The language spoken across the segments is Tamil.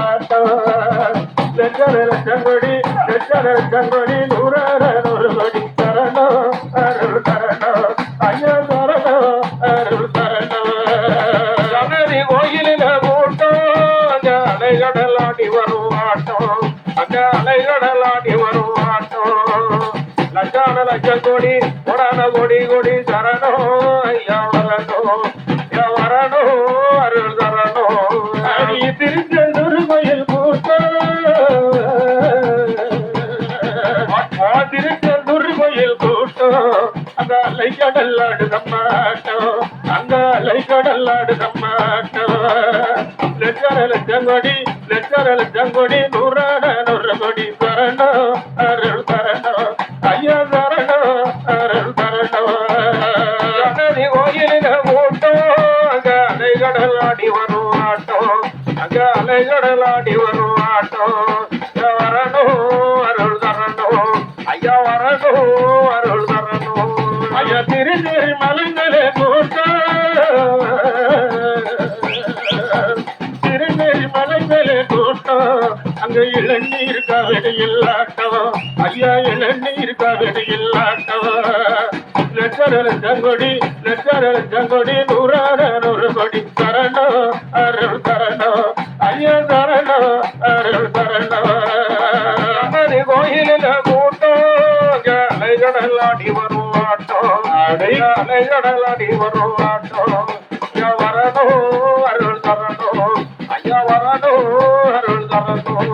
ஆட்டம் லட்சண லட்சங்கொடி லட்சண லட்சங்கொடி நூறான நூறு கொடி தரணும் அருள் தரணும் ஐயா தரணும் அருள் தரணும் கணதி கோயிலில கூட்டம் அங்க அலைகடலாடி வரும் ஆட்டம் அங்க அலைகடலாடி வரும் ஆட்டம் லட்சான லட்சம் கோடி கொடான கோடி கோடி ஐயா அங்கலை கடல்லாடு தம்மாட்டோ அங்கலை கடல்லாடு தம்மாட்டோ லட்சர லட்சம் கோடி லட்சர லட்சம் கோடி நூறான நூறு கோடி தரணோ அருள் தரணோ ஐயா தரணோ அருள் தரணோ கணதி கோயிலின ஓட்டோ அங்க கடலாடி வரும் ஆட்டோ அங்க கடலாடி வரும் ஆட்டோ வரணோ அருள் தரணோ ஐயா வரணோ அருள் தரணும். திருநெறி மலங்களே கூட்டம் திருநெறி மலங்களே கூட்டம் அங்க இளநீர் கவடி இல்லாட்டவா. ஐயா இளநீர் கவடி இல்லாட்டவா. லட்சர லட்சங்கொடி லட்சர லட்சங்கொடி நூறான நூறு கொடி தரணோ அருள் தரணோ. ஐயா தரணோ அருள் தரணோ. கோயிலில் கூட்டம் அங்க அலைகடலாடி வரும் ஆட்டம் வரும் ஆட்டம் ஐயா வரணும் அருள் தரணும் ஐயா வரணும் அருள் தரணும்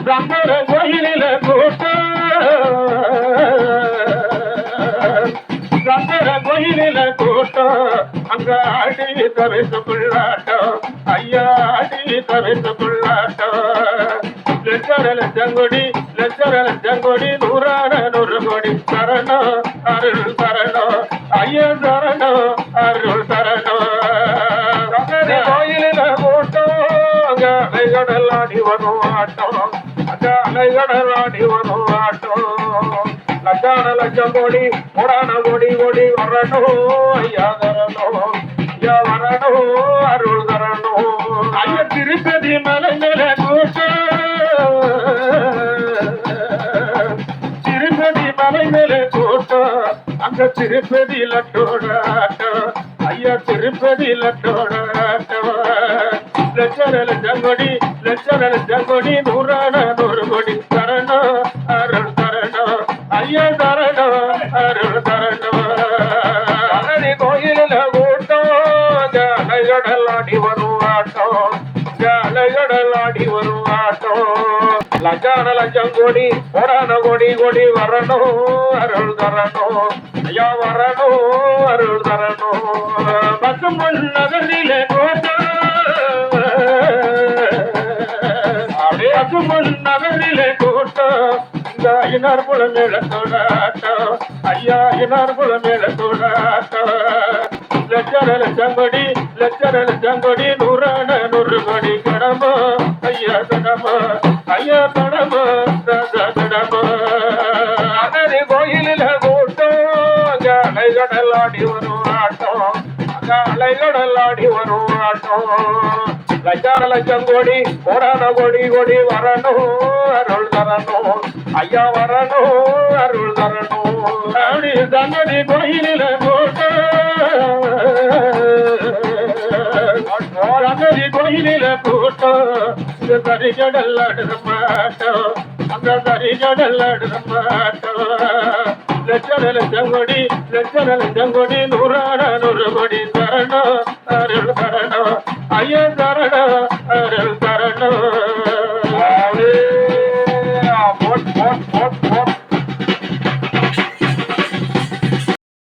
பிரம்மர கோயிலில கூட்டம் பிரம்மர கோயிலில கூட்டம் அங்க ஆடி தவிர்த்து கொள்ளாட்டம் ஐயா ஆடி தவிர்த்து கொள்ளாட்டம் லட்சர லட்சங்கொடி லட்சர லட்சங்கொடி நூறான நூறு கோடி சரணம் அருள் ஆடி வரும் ஆட்டம். அங்க அலைகடல் ஆடி வரும் ஆட்டம். லட்சான லட்சம் கோடி புராண கோடி கோடி வரணும். ஐயா தரணும் ஐயா வரணும் அருள் தரணும். ஐயா திருப்பதி மலை மேல கூட்டம் திருப்பதி மலை மேல கூட்டம் அங்க திருப்பதி லட்டோட ஐயா திருப்பதி லட்டோட ஜங்கொடி லட்சர ஜங்கொடி நூறான நூறு கொடி தரணும் அருள் தரணும் ஐயா தரணும் அருள் தரணும் அரணி கோயிலில் கூட்டம் அலைகடலாடி வரும் ஆட்டம் அலைகடலாடி வரும் ஆட்டம். லஜான லட்சம் கோடி கோடான கொடி கோடி வரணும் அருள் தரணும். ஐயா வரணும் அருள் தரணும். பசும் நகரிலே நகரிலே கூட்டம் இந்த ஐநார் குளம் மேல தோடாட்டம் ஐயா ஐநார் குளம் மேல தோடாட்டம் லட்சர லட்சங்கொடி லட்சர லட்சங்கொடி நூறான நூறு கோடி கடமோ ஐயா கடமோ ஐயா கடமோ ராஜா கடமோ அகரி கோயிலில் கூட்டம் அங்க அலைகடலாடி வரும் ஆட்டம் அங்க அலைகடலாடி வரும் ஆட்டம் லட்சம் லட்சம் கோடி கோடான கோடி கோடி வரணும் அருள் தரணும் ஐயா வரணும் அருள் தரணும் அப்படி தங்கடி கோயிலில் கூட்டம் தங்கடி கோயிலில கூட்டம் இந்த கரிகடல் அடுற மாட்டோம் அந்த கரிகடல் அடுத்த மாட்டோம் லட்சண லட்சம் கோடி லட்சண லட்சம் கோடி நூறான நூறு கோடி தரணும் அருள் தரணும். ஐயன் தரணும் அருள் தரணும்.